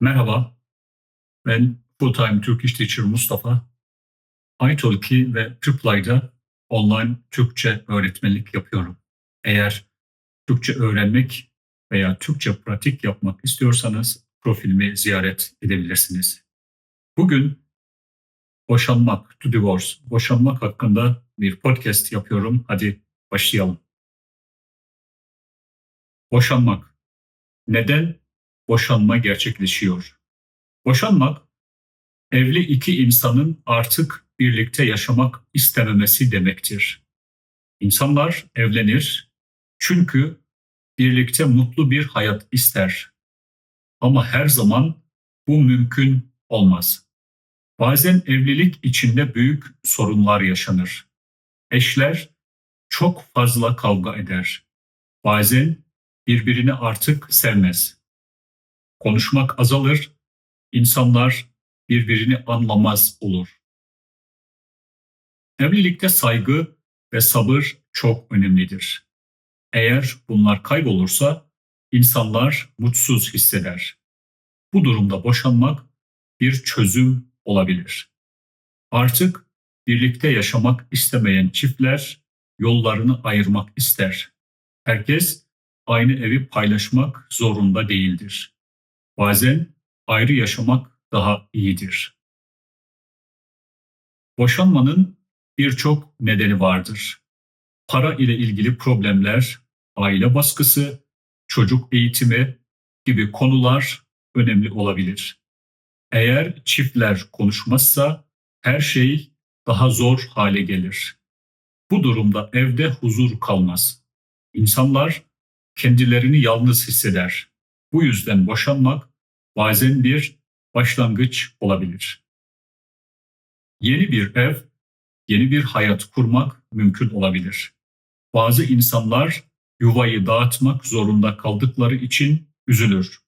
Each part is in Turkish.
Merhaba, ben Full-Time Turkish Teacher Mustafa. iTalki ve Triply'da online Türkçe öğretmenlik yapıyorum. Eğer Türkçe öğrenmek veya Türkçe pratik yapmak istiyorsanız profilimi ziyaret edebilirsiniz. Bugün boşanmak, to divorce, boşanmak hakkında bir podcast yapıyorum. Hadi başlayalım. Boşanmak. Neden boşanma gerçekleşiyor? Boşanmak, evli iki insanın artık birlikte yaşamak istememesi demektir. İnsanlar evlenir çünkü birlikte mutlu bir hayat ister. Ama her zaman bu mümkün olmaz. Bazen evlilik içinde büyük sorunlar yaşanır. Eşler çok fazla kavga eder. Bazen birbirini artık sevmez. Konuşmak azalır, insanlar birbirini anlamaz olur. Evlilikte saygı ve sabır çok önemlidir. Eğer bunlar kaybolursa insanlar mutsuz hisseder. Bu durumda boşanmak bir çözüm olabilir. Artık birlikte yaşamak istemeyen çiftler yollarını ayırmak ister. Herkes aynı evi paylaşmak zorunda değildir. Bazen ayrı yaşamak daha iyidir. Boşanmanın birçok nedeni vardır. Para ile ilgili problemler, aile baskısı, çocuk eğitimi gibi konular önemli olabilir. Eğer çiftler konuşmazsa her şey daha zor hale gelir. Bu durumda evde huzur kalmaz. İnsanlar kendilerini yalnız hisseder. Bu yüzden boşanmak bazen bir başlangıç olabilir. Yeni bir ev, yeni bir hayat kurmak mümkün olabilir. Bazı insanlar yuvayı dağıtmak zorunda kaldıkları için üzülür.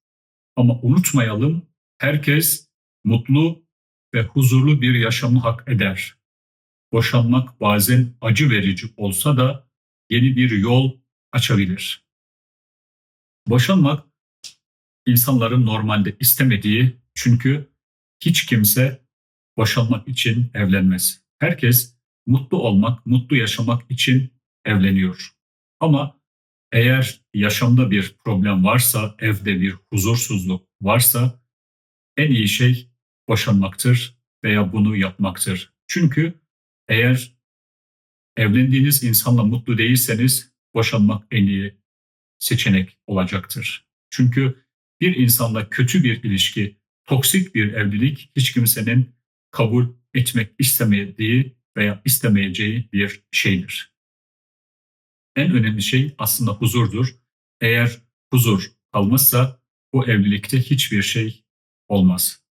Ama unutmayalım, herkes mutlu ve huzurlu bir yaşamı hak eder. Boşanmak bazen acı verici olsa da yeni bir yol açabilir. Boşanmak insanların normalde istemediği çünkü hiç kimse boşanmak için evlenmez. Herkes mutlu olmak, mutlu yaşamak için evleniyor. Ama eğer yaşamda bir problem varsa, evde bir huzursuzluk varsa en iyi şey boşanmaktır veya bunu yapmaktır. Çünkü eğer evlendiğiniz insanla mutlu değilseniz boşanmak en iyi seçenek olacaktır. Çünkü bir insanla kötü bir ilişki, toksik bir evlilik hiç kimsenin kabul etmek istemediği veya istemeyeceği bir şeydir. En önemli şey aslında huzurdur. Eğer huzur kalmazsa bu evlilikte hiçbir şey olmaz.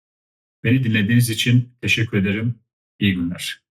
Beni dinlediğiniz için teşekkür ederim. İyi günler.